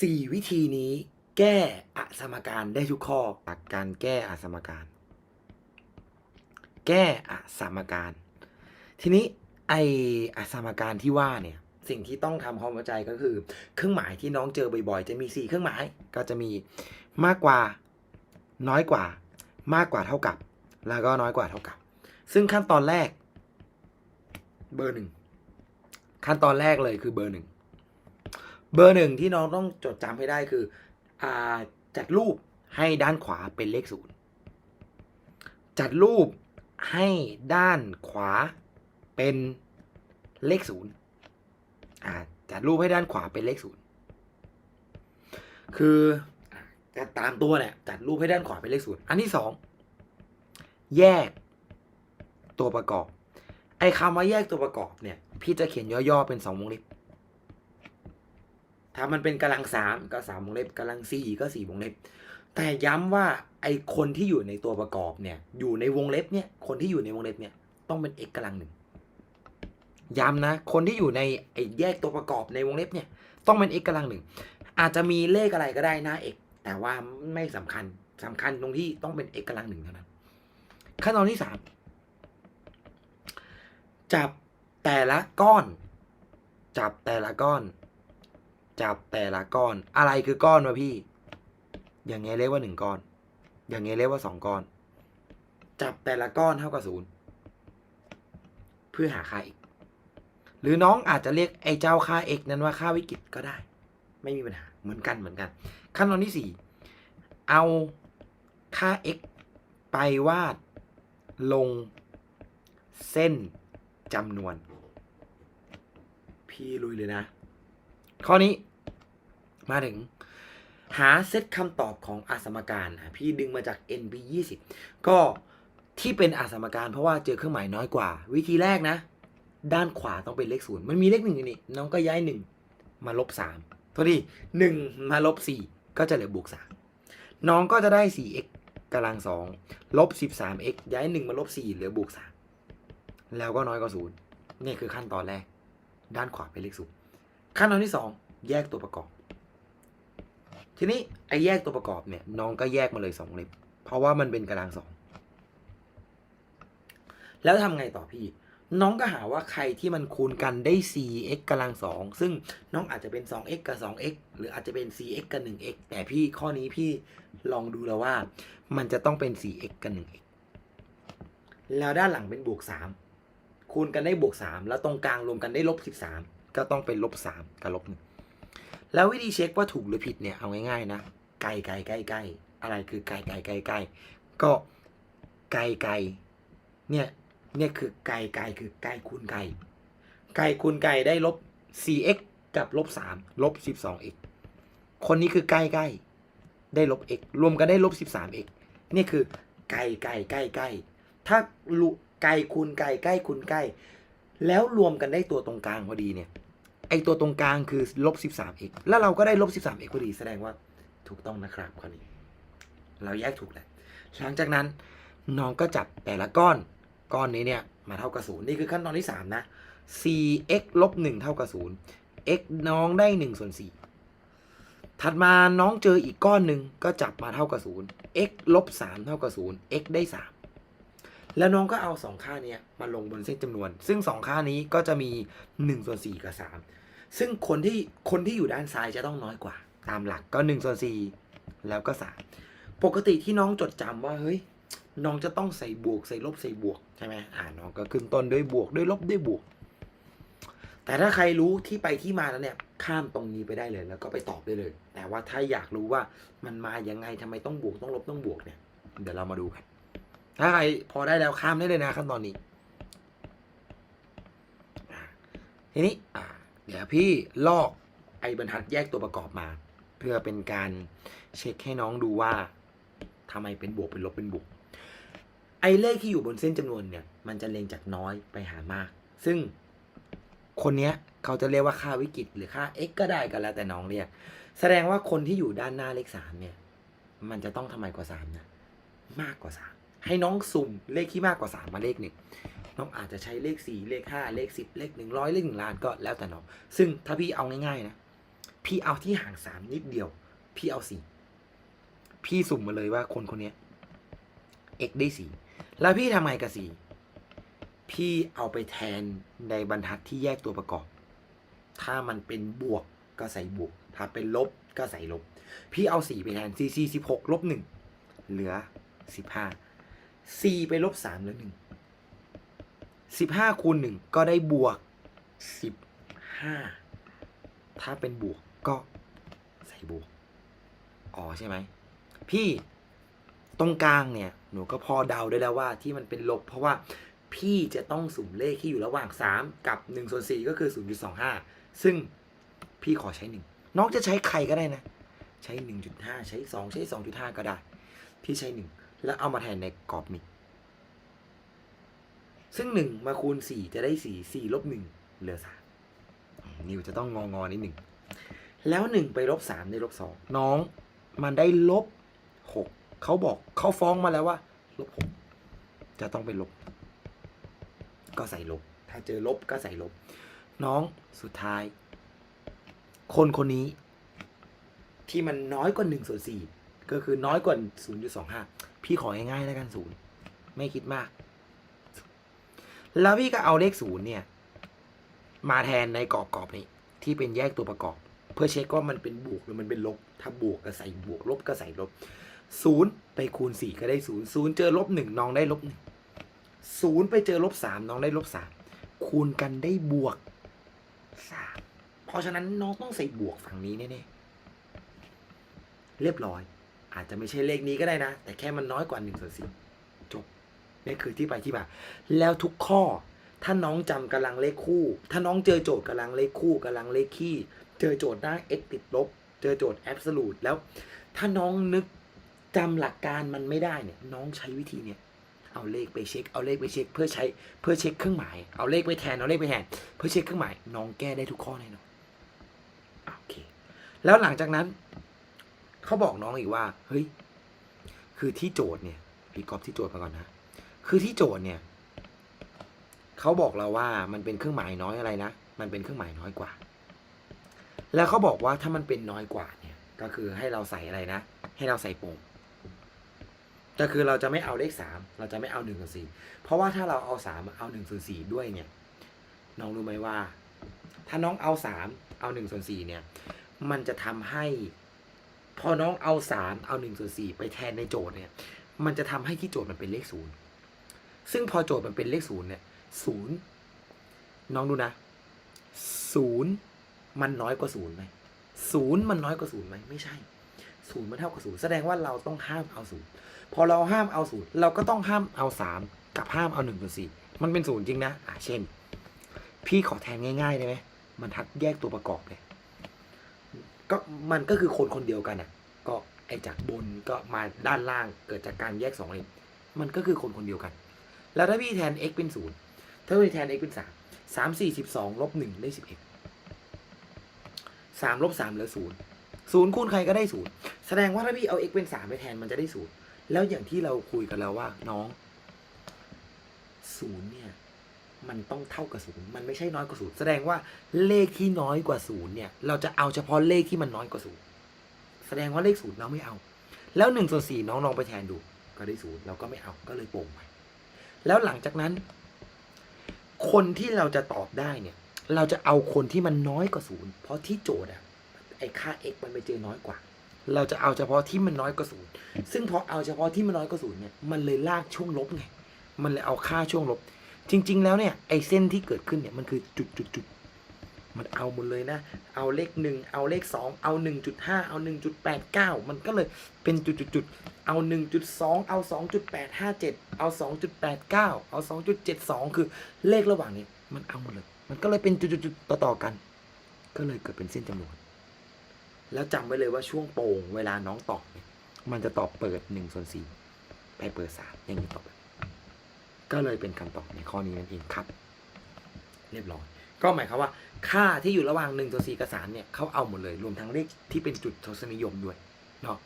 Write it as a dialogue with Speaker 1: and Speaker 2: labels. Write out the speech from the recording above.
Speaker 1: สี่วิธีนี้ แก้อสมการได้ทุกข้อหลักการแก้อสมการ แก้อสมการ ทีนี้ไออสมการที่ว่าเนี่ยสิ่งที่ต้องทำความเข้าใจก็คือ เครื่องหมายที่น้องเจอบ่อยๆ จะมี 4 เครื่องหมาย ก็จะมีมากกว่าน้อยกว่า มากกว่าเท่ากับ แล้วก็น้อยกว่าเท่ากับ ซึ่งขั้นตอนแรก เบอร์หนึ่งขั้นตอนแรกเลยคือเบอร์หนึ่ง เบอร์หนึ่งที่น้องต้องจดจำให้ได้คืออจัดรูปให้ด้านขวาเป็นเลขศูนย์จัดรูปให้ด้านขวาเป็นเลขศูนย์จัดรูปให้ด้านขวาเป็นเลขศูนย์คือจะตามตัวเนี่ยจัดรูปให้ด้านขวาเป็นเลขศูนย์อันที่สองแยกตัวประกอบ ไอ้คำว่าแยกตัวประกอบเนี่ย พี่จะเขียนย่อๆเป็นสองวงเล็บ ถ้ามันเป็นกำลังสามก็สามวงเล็บกำลังสี่ก็สี่วงเล็บ แต่ย้ำว่าไอคนที่อยู่ในตัวประกอบเนี่ยอยู่ในวงเล็บเนี่ยคนที่อยู่ในวงเล็บเนี่ยต้องเป็น x กำลังหนึ่งย้ำนะ คนที่อยู่ในไอ้แยกตัวประกอบในวงเล็บเนี่ย ต้องเป็น x กำลังหนึ่งอาจจะมีเลขอะไรก็ได้หน้า x แต่ว่าไม่สำคัญสำคัญตรงที่ต้องเป็น x กำลังหนึ่งเท่านั้นขั้นตอนที่สามจับแต่ละก้อน จับแต่ละก้อน จับแต่ละก้อน อะไรคือก้อนวะพี่ อย่างเงี้ยเรียกว่าหนึ่งก้อน อย่างเงี้ยเรียกว่าสองก้อน จับแต่ละก้อนเท่ากับศูนย์เพื่อหาค่า x หรือน้องอาจจะเรียกไอ้เจ้าค่า x นั้นว่าค่าวิกฤตก็ได้ ไม่มีปัญหาเหมือนกันเหมือนกัน ขั้นตอนที่สี่เอาค่า x ไปวาดลงเส้นจำนวน พี่ลุยเลยนะ ข้อนี้ มาถึง หาเซตคำตอบของอาสมการอะพี่ดึงมาจาก NP 20ก็ที่เป็นอาสมการ เพราะว่าเจอเครื่องหมายน้อยกว่า วิธีแรกนะ ด้านขวาต้องเป็นเลขศูนย์มันมีเลขหนึ่งอยู่นี่น้องก็ย้ายหนึ่งมาลบสามโทษทีหนึ่งมาลบสี่ก็จะเหลือบวกสามน้องก็จะได้ 4x กำลังสองลบ 13x ย้ายหนึ่งมาลบสี่เหลือบวกสามแล้วก็น้อยกว่าศูนย์นี่คือขั้นตอนแรก ด้านขวาเป็นเลขศูนย์ขั้นตอนที่สองแยกตัวประกอบ ทีนี้ไอ้แยกตัวประกอบเนี่ย น้องก็แยกมาเลยสองเล็บ เพราะว่ามันเป็นกำลังสอง แล้วทำไงต่อพี่ น้องก็หาว่าใครที่มันคูณกันได้ 4x กำลังสองซึ่งน้องอาจจะเป็น 2x กับ 2x หรืออาจจะเป็น 4x กับ 1x แต่พี่ข้อนี้พี่ลองดูแล้วว่า มันจะต้องเป็น 4x กับ 1x แล้วด้านหลังเป็นบวก 3 คูณกันได้บวก 3 แล้วตรงกลางรวมกันได้ลบ 13 ก็ต้องเป็นลบ 3 กับลบ1 แล้ววิธีเช็คว่าถูกหรือผิดเนี่ยเอาง่ายๆนะไกลไกลใกล้ใกล้อะไรคือไกลไกลใกล้ใกล้ก็ไกลไกลเนี่ยเนี่ยคือไกลไกลคือไกลคูณไกลไกลคูณไกลได้ลบ 4x กับลบ3ลบ 12x คนนี้คือใกล้ใกล้ได้ลบ x รวมกันได้ลบ 13x นี่คือไกลไกลใกล้ใกล้ถ้าไกลคูณไกลใกล้คูณใกล้ แล้วรวมกันได้ตัวตรงกลางพอดีเนี่ย ไอตัวตรงกลางคือลบ 13x แล้วเราก็ได้ลบ 13x พอดีแสดงว่าถูกต้องนะครับข้อนี้ เราแยกถูกแล้วหลังจากนั้นน้องก็จับแต่ละก้อนก้อนนี้เนี่ยมาเท่ากับศูนย์นี่คือขั้นตอนที่3นะ 4x ลบ1เท่ากับ0 x น้องได้1ส่วน4ถัดมาน้องเจออีกก้อนหนึ่งก็จับมาเท่ากับ0 x ลบ3เท่ากับ0 x ได้3 แล้วน้องก็เอา 2 ค่าเนี้ยมาลงบนเส้นจำนวน ซึ่ง 2 ค่านี้ก็จะมี1ส่วน4กับ 3 ซึ่งคนที่คนที่อยู่ด้านซ้ายจะต้องน้อยกว่า ตามหลักก็1ส่วน4แล้วก็ 3 ปกติที่น้องจดจำว่าเฮ้ยน้องจะต้องใส่บวกใส่ลบใส่บวกใช่ไหมอ่าน้องก็ขึ้นต้นด้วยบวกด้วยลบด้วยบวก แต่ถ้าใครรู้ที่ไปที่มาแล้วเนี่ยข้ามตรงนี้ไปได้เลย แล้วก็ไปตอบได้เลย แต่ว่าถ้าอยากรู้ว่ามันมายังไงทำไมต้องบวกต้องลบต้องบวกเนี่ย เดี๋ยวเรามาดูกัน ถ้าใครพอได้แล้วข้ามได้เลยนะขั้นตอนนี้ ทีนี้เดี๋ยวพี่ลอกไอ้บรรทัดแยกตัวประกอบมา เพื่อเป็นการเช็คให้น้องดูว่าทำไมเป็นบวกเป็นลบเป็นบวกไอ้เลขที่อยู่บนเส้นจำนวนเนี่ย มันจะเรียงจากน้อยไปหามาก ซึ่งคนเนี้ยเขาจะเรียกว่าค่าวิกฤตหรือค่า x ก็ได้ก็แล้วแต่น้องเรียก แสดงว่าคนที่อยู่ด้านหน้าเลขสามเนี่ย มันจะต้องทำไมกว่าสามนะ มากกว่าสาม ให้น้องสุ่มเลขที่มากกว่า 3 มาเลขหนึ่งน้องอาจจะใช้เลข 4 เลข 5 เลข 10 เลข 100 เลข1ล้านก็แล้วแต่น้อง ซึ่งถ้าพี่เอาง่ายๆนะ พี่เอาที่ห่าง 3 นิดเดียว พี่เอา 4 พี่สุ่มมาเลยว่าคนคนนี้ x ได้ 4 แล้วพี่ทำไงกับ 4 พี่เอาไปแทนในบรรทัดที่แยกตัวประกอบ ถ้ามันเป็นบวกก็ใส่บวก ถ้าเป็นลบก็ใส่ลบ พี่เอา 4 ไปแทน 4 4 16ลบ1เหลือ 15 c ไปลบสามเหลือหนึ่งสิบห้าคูณหนึ่งก็ได้บวกสิบห้าถ้าเป็นบวกก็ใส่บวกอ๋อใช่ไหมพี่ตรงกลางเนี่ยหนูก็พอเดาได้แล้วว่าที่มันเป็นลบ เพราะว่าพี่จะต้องสุ่มเลขที่อยู่ระหว่างสามกับหนึ่งส่วนสี่ก็คือศูนย์จุดสองห้าซึ่งพี่ขอใช้หนึ่งน้องจะใช้ใครก็ได้นะ ใช้ 1.5 ใช้งใช้ 2.5 ก็ได้ พี่ใช้ง แล้วเอามาแทนในกรอบมิกซึ่ง1มาคูณ4จะได้4 4ลบ1เหลือ3นิวจะต้องงองอนิดหนึ่ง แล้ว1ไปลบ3ได้ลบ2น้องมันได้ลบ6เขาบอกเขาฟ้องมาแล้วว่าลบ6จะต้องเป็นลบ ก็ใส่ลบ ถ้าเจอลบก็ใส่ลบ น้องสุดท้าย คนคนนี้ ที่มันน้อยกว่า1ส่วน4ก็คือน้อยกว่า0.25 พี่ของ่ายๆแล้วกันศูนย์ไม่คิดมาก แล้วพี่ก็เอาเลขศูนย์เนี่ย มาแทนในกรอบกรอบนี้ ที่เป็นแยกตัวประกอบ เพื่อเช็คว่ามันเป็นบวกหรือมันเป็นลบ ถ้าบวกก็ใส่บวกลบก็ใส่ลบศูนย์ไปคูณสี่ก็ได้ศูนย์ศูนย์เจอลบหนึ่งน้องได้ลบหนึ่งศูนย์ไปเจอลบสามน้องได้ลบสามคูณกันได้บวกสามเพราะฉะนั้นน้องต้องใส่บวกฝั่งนี้แน่ๆเรียบร้อย อาจจะไม่ใช่เลขนี้ก็ได้นะ แต่แค่มันน้อยกว่าหนึ่งส่วนสี่จบนี่คือที่ไปที่มาแล้วทุกข้อ ถ้าน้องจำกำลังเลขคู่ ถ้าน้องเจอโจทย์กำลังเลขคู่กำลังเลขคี่ เจอโจทย์หน้า x ติดลบ เจอโจทย์ absolute แล้ว ถ้าน้องนึกจำหลักการมันไม่ได้เนี่ย น้องใช้วิธีเนี่ยเอาเลขไปเช็ค เอาเลขไปเช็ค เพื่อใช้เพื่อเช็คเครื่องหมาย เอาเลขไปแทน เอาเลขไปแทน เพื่อเช็คเครื่องหมาย น้องแก้ได้ทุกข้อแน่นอน โอเค แล้วหลังจากนั้น เขาบอกน้องอีกว่า เฮ้ย คือที่โจทย์เนี่ยพี่กอบที่โจทย์มาก่อนนะ คือที่โจทย์เนี่ยเขาบอกเราว่ามันเป็นเครื่องหมายน้อยอะไรนะ มันเป็นเครื่องหมายน้อยกว่า แล้วเขาบอกว่าถ้ามันเป็นน้อยกว่าเนี่ย ก็คือให้เราใส่อะไรนะ ให้เราใส่โป่งก็คือเราจะไม่เอาเลขสามเราจะไม่เอาหนึ่งส่วนสี่เพราะว่าถ้าเราเอาสามเอาหนึ่งส่วนสี่ด้วยเนี่ย น้องรู้ไหมว่า ถ้าน้องเอาสามเอาหนึ่งส่วนสี่เนี่ย มันจะทำให้ พอน้องเอาสามเอาหนึ่งส่วนสี่ไปแทนในโจทย์เนี่ย มันจะทำให้ที่โจทย์มันเป็นเลขศูนย์ซึ่งพอโจทย์มันเป็นเลขศูนย์เนี่ยศูนย์น้องดูนะศูนย์มันน้อยกว่าศูนย์ไหมศูนย์มันน้อยกว่าศูนย์ไหมไม่ใช่ศูนย์มันเท่ากับศูนย์แสดงว่าเราต้องห้ามเอาศูนย์พอเราห้ามเอาศูนย์เราก็ต้องห้ามเอาสามกับห้ามเอาหนึ่งส่วนสี่มันเป็นศูนย์จริงนะอะเช่น พี่ขอแทนง่ายๆได้ไหมมันทัดแยกตัวประกอบเลย ก็มันก็คือคนคนเดียวกันอะ ก็ไอจากบนก็มาด้านล่างเกิดจากการแยกสองเลนมันก็คือคนคนเดียวกัน แล้วถ้าพี่แทน x เป็นศูนย์ถ้าพี่แทน x เป็นสามสามสี่สิบสองลบหนึ่งได้สิบเอ็ดสามลบสามเหลือศูนย์ศูนย์คูณใครก็ได้ศูนย์แสดงว่าถ้าพี่เอา x เป็นสามไปแทนมันจะได้ศูนย์แล้วอย่างที่เราคุยกันแล้วว่าน้องศูนย์เนี่ย มันต้องเท่ากับศูนย์มันไม่ใช่น้อยกว่าศูนย์แสดงว่าเลขที่น้อยกว่าศูนย์เนี่ย เราจะเอาเฉพาะเลขที่มันน้อยกว่าศูนย์แสดงว่าเลขศูนย์เราไม่เอา แล้วหนึ่งส่วนสี่น้องลองไปแทนดู ก็ได้ศูนย์เราก็ไม่เอาก็เลยโป่งไปแล้วหลังจากนั้น คนที่เราจะตอบได้เนี่ย เราจะเอาคนที่มันน้อยกว่าศูนย์เพราะที่โจทย์อะไอค่า x มันไปเจอน้อยกว่า เราจะเอาเฉพาะที่มันน้อยกว่าศูนย์ซึ่งพอเอาเฉพาะที่มันน้อยกว่าศูนย์เนี่ยมันเลยลากช่วงลบไงมันเลยเอาค่าช่วงลบ จริง ๆ แล้วเนี่ยไอ้เส้นที่เกิดขึ้นเนี่ยมันคือจุดจุดจุดมันเอาหมดเลยนะ เอาเลขหนึ่งเอาเลขสองเอาหนึ่งจุดห้าเอาหนึ่งจุดแปดเก้ามันก็เลยเป็นจุดจุดจุดเอาหนึ่งจุดสองเอาสองจุดแปดห้าเจ็ดเอาสองจุดแปดเก้าเอาสองจุดเจ็ดสองคือเลขระหว่างนี้ มันเอาหมดเลย มันก็เลยเป็นจุดจุดจุดต่อต่อๆกัน ก็เลยเกิดเป็นเส้นจำนวน แล้วจำไว้เลยว่าช่วงโป่งเวลาน้องตอบเนี่ยมันจะตอบเปิดหนึ่งส่วนสี่ไปเปิดสามอย่างนี้ตอบ ก็เลยเป็นคำตอบในข้อนี้นั่นเองครับ เรียบร้อย ก็หมายความว่า ค่าที่อยู่ระหว่างหนึ่งส่วนสี่กับสามเนี่ยเขาเอาหมดเลย รวมทั้งเลขที่เป็นจุดทศนิยมด้วยเนาะ